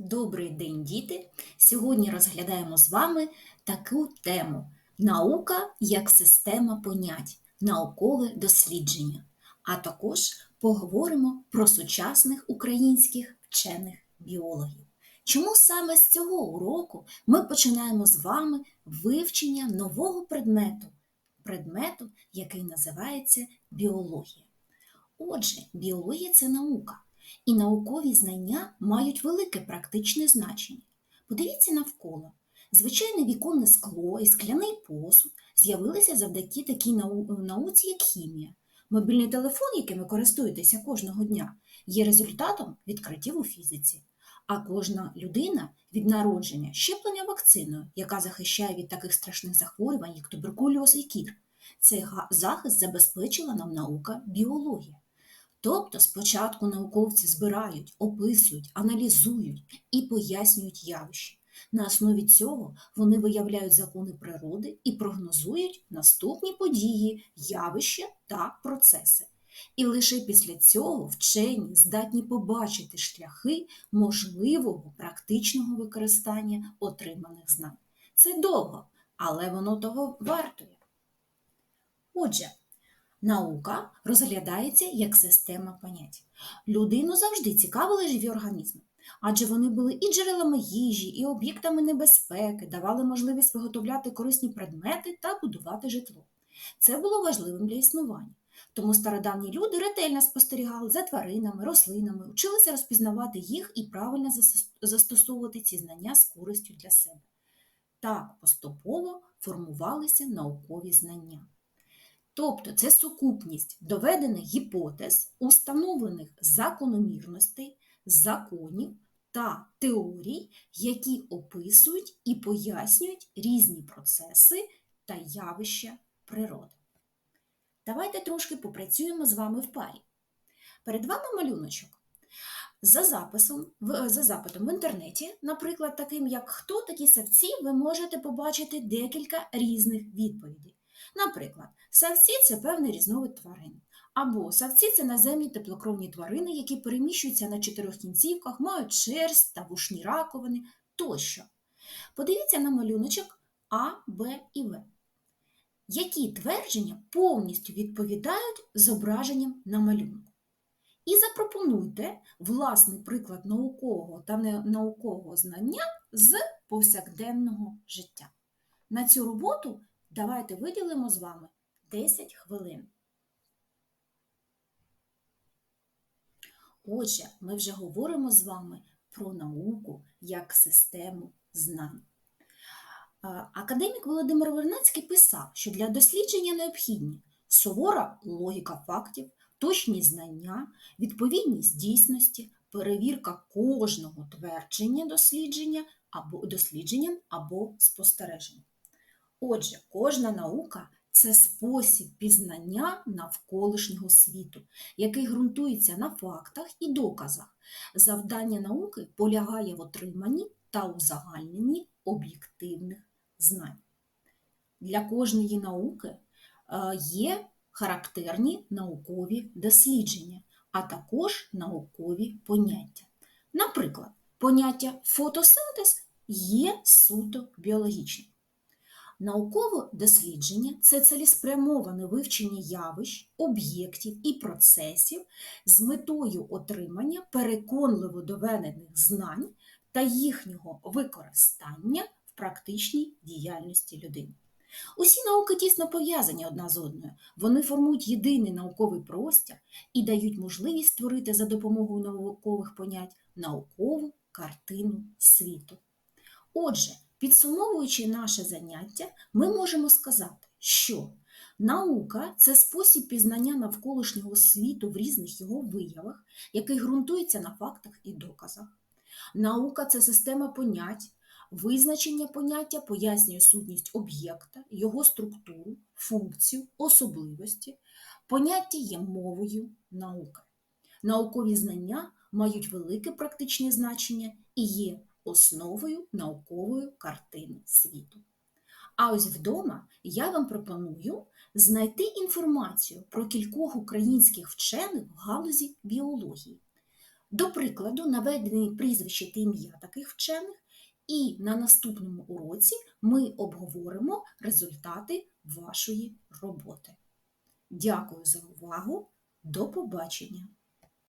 Добрий день, діти! Сьогодні розглядаємо з вами таку тему наука як система понять, наукове дослідження. А також поговоримо про сучасних українських вчених біологів. Чому саме з цього уроку ми починаємо з вами вивчення нового предмету, предмету, який називається біологія? Отже, біологія це наука. І наукові знання мають велике практичне значення. Подивіться навколо. Звичайне віконне скло і скляний посуд з'явилися завдяки такій нау- науці, як хімія. Мобільний телефон, яким ви користуєтеся кожного дня, є результатом відкриттів у фізиці. А кожна людина від народження щеплення вакциною, яка захищає від таких страшних захворювань, як туберкульоз і кір. Цей захист забезпечила нам наука біологія. Тобто спочатку науковці збирають, описують, аналізують і пояснюють явища. На основі цього вони виявляють закони природи і прогнозують наступні події, явища та процеси. І лише після цього вчені здатні побачити шляхи можливого практичного використання отриманих знань. Це довго, але воно того вартує. Отже, Наука розглядається як система понять. Людину завжди цікавили живі організми, адже вони були і джерелами їжі, і об'єктами небезпеки, давали можливість виготовляти корисні предмети та будувати житло. Це було важливим для існування. Тому стародавні люди ретельно спостерігали за тваринами, рослинами, вчилися розпізнавати їх і правильно застосовувати ці знання з користю для себе. Так поступово формувалися наукові знання. Тобто це сукупність доведених гіпотез, установлених закономірностей, законів та теорій, які описують і пояснюють різні процеси та явища природи. Давайте трошки попрацюємо з вами в парі. Перед вами малюночок. За записом, за запитом в інтернеті, наприклад, таким як хто такі савці, ви можете побачити декілька різних відповідей. Наприклад, савці це певний різновид тварин. Або савці це наземні теплокровні тварини, які переміщуються на чотирьох кінцівках, мають шерсть та вушні раковини тощо. Подивіться на малюночок А, Б і В. Які твердження повністю відповідають зображенням на малюнку? І запропонуйте власний приклад наукового та ненаукового знання з повсякденного життя. На цю роботу давайте виділимо з вами 10 хвилин. Отже, ми вже говоримо з вами про науку як систему знань. Академік Володимир Вернацький писав, що для дослідження необхідні сувора логіка фактів, точні знання, відповідність дійсності, перевірка кожного твердження дослідження або дослідженням або спостереженням. Отже, кожна наука це спосіб пізнання навколишнього світу, який ґрунтується на фактах і доказах. Завдання науки полягає в отриманні та узагальненні об'єктивних знань. Для кожної науки е, є характерні наукові дослідження, а також наукові поняття. Наприклад, поняття фотосинтез є суто біологічним. Наукове дослідження це цілеспрямоване вивчення явищ, об'єктів і процесів з метою отримання переконливо доведених знань та їхнього використання в практичній діяльності людини. Усі науки тісно пов'язані одна з одною. Вони формують єдиний науковий простір і дають можливість створити за допомогою наукових понять наукову картину світу. Отже, підсумовуючи наше заняття, ми можемо сказати, що наука це спосіб пізнання навколишнього світу в різних його виявах, який ґрунтується на фактах і доказах. Наука це система понять, Визначення поняття пояснює сутність об'єкта, його структуру, функцію, особливості. Поняття є мовою науки. Наукові знання мають велике практичне значення і є основою наукової картини світу. А ось вдома я вам пропоную знайти інформацію про кількох українських вчених в галузі біології. До прикладу, наведені прізвище та ім'я таких вчених, і на наступному уроці ми обговоримо результати вашої роботи. Дякую за увагу. До побачення!